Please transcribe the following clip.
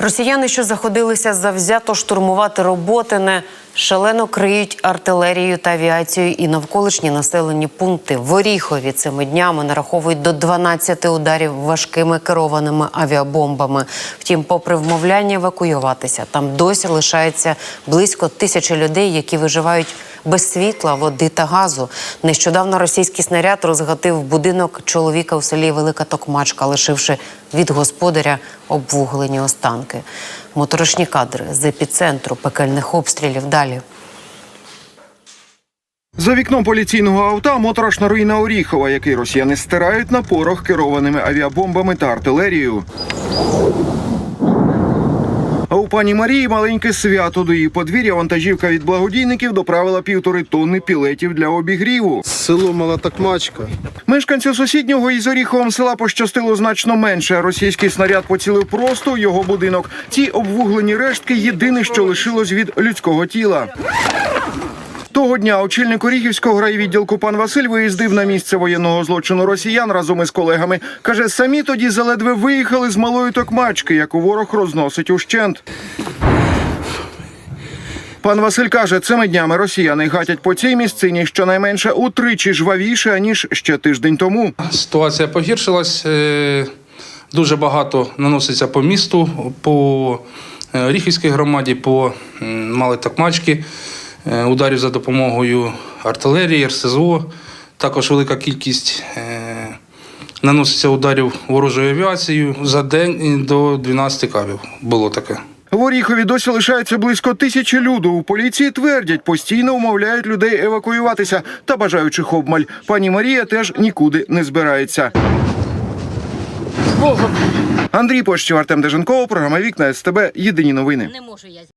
Росіяни, що заходилися завзято штурмувати Роботине, шалено криють артилерією та авіацією і навколишні населені пункти. В Оріхові цими днями нараховують до 12 ударів важкими керованими авіабомбами. Втім, попри вмовляння евакуюватися, там досі лишається близько тисячі людей, які виживають без світла, води та газу. Нещодавно російський снаряд розгатив будинок чоловіка у селі Велика Токмачка, лишивши від господаря обвуглені останки. Моторошні кадри з епіцентру пекельних обстрілів далі. За вікном поліційного авто моторошна руїна Оріхова, який росіяни стирають на порох керованими авіабомбами та артилерією. У пані Марії маленьке свято до її подвір'я вантажівка від благодійників доправила півтори тонни пілетів для обігріву. Село Мала Такмачка. Мешканцю сусіднього із Оріховим села пощастило значно менше. Російський снаряд поцілив просто в його будинок. Ці обвуглені рештки єдине, що лишилось від людського тіла. Того дня очільник Оріхівського райвідділку пан Василь виїздив на місце воєнного злочину росіян разом із колегами. Каже, самі тоді заледве виїхали з малої токмачки, яку ворог розносить ущент. Пан Василь каже, цими днями росіяни гатять по цій місцині щонайменше утричі жвавіше, аніж ще тиждень тому. Ситуація погіршилась. е, Дуже багато наноситься по місту, по е, Оріхівській громаді, по м, Малій Токмачці, е, ударів за допомогою артилерії, РСЗО. Також велика кількість е, наноситься ударів ворожою авіацією. За день до 12 кабів було таке. В Оріхові досі лишається близько тисячі люду. У поліції твердять, постійно умовляють людей евакуюватися та бажаючих обмаль. Пані Марія теж нікуди не збирається. Андрій Пощів, Артем Деженков, програма Вікна СТБ. Єдині новини. Не можу я